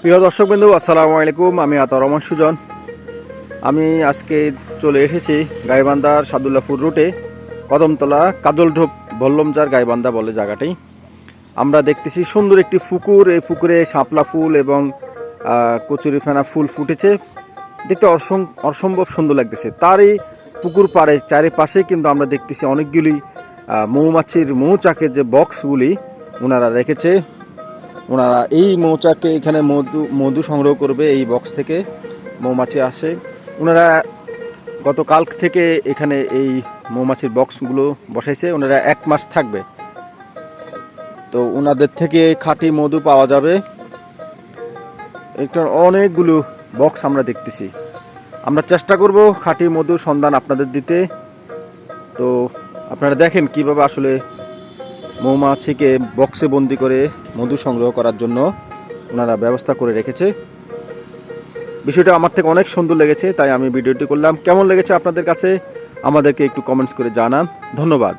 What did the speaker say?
প্রিয় দর্শক বিন্দু আসসালামু আলাইকুম। আমি আতা রহমান সুজন। আমি আজকে চলে এসেছি গাইবান্ধার সাদুল্লাপুর রুটে, কদমতলা কাজলঢোপ ভল্লমজার গাইবান্ধা বলে জায়গাটি। আমরা দেখতেছি সুন্দর একটি পুকুর। এই পুকুরে শাপলা ফুল এবং কচুরিফেনা ফুল ফুটেছে। দেখতে অসম অসম্ভব সুন্দর লাগতেছে। তারই পুকুর পাড়ে চারিপাশে কিন্তু আমরা দেখতেছি অনেকগুলি মৌমাছির, মৌচাকের যে বক্সগুলি ওনারা রেখেছে। ওনারা এই মৌচাকে এখানে মধু মধু সংগ্রহ করবে, এই বক্স থেকে মৌমাছি আসে। ওনারা গতকাল থেকে এখানে এই মৌমাছির বক্সগুলো বসাইছে, ওনারা এক মাস থাকবে। তো ওনাদের থেকে খাঁটি মধু পাওয়া যাবে। একটা অনেকগুলো বক্স আমরা দেখতেছি। আমরা চেষ্টা করব খাঁটি মধুর সন্ধান আপনাদের দিতে। তো আপনারা দেখেন কীভাবে আসলে মৌমাছিকে বক্সে বন্দি করে মধু সংগ্রহ করার জন্য ওনারা ব্যবস্থা করে রেখেছে। বিষয়টা আমার থেকে অনেক সুন্দর লেগেছে, তাই আমি ভিডিওটি করলাম। কেমন লেগেছে আপনাদের কাছে? আমাদেরকে একটু কমেন্টস করে জানান। ধন্যবাদ।